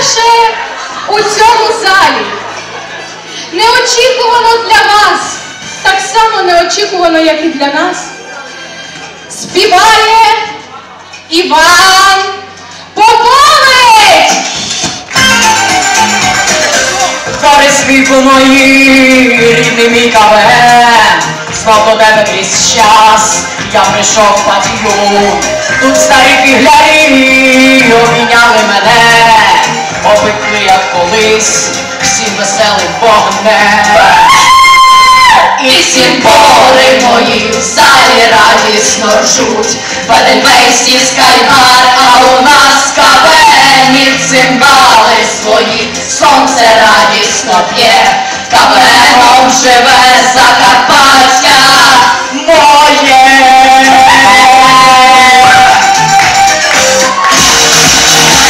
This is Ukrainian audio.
вперше у цьому залі. Неочікувано для вас, так само неочікувано, як і для нас. Співає Іван Попович! Світло мої, рідний мій кавен, знов до тебе крізь час, я прийшов патрію, тут старі фіглярі колись, всім веселим вогнем. І сімбори мої в залі радісно ржуть. В Едельвейсі скайбар, а у нас кавені цимбали свої. Сонце радісно п'є, кавеном живе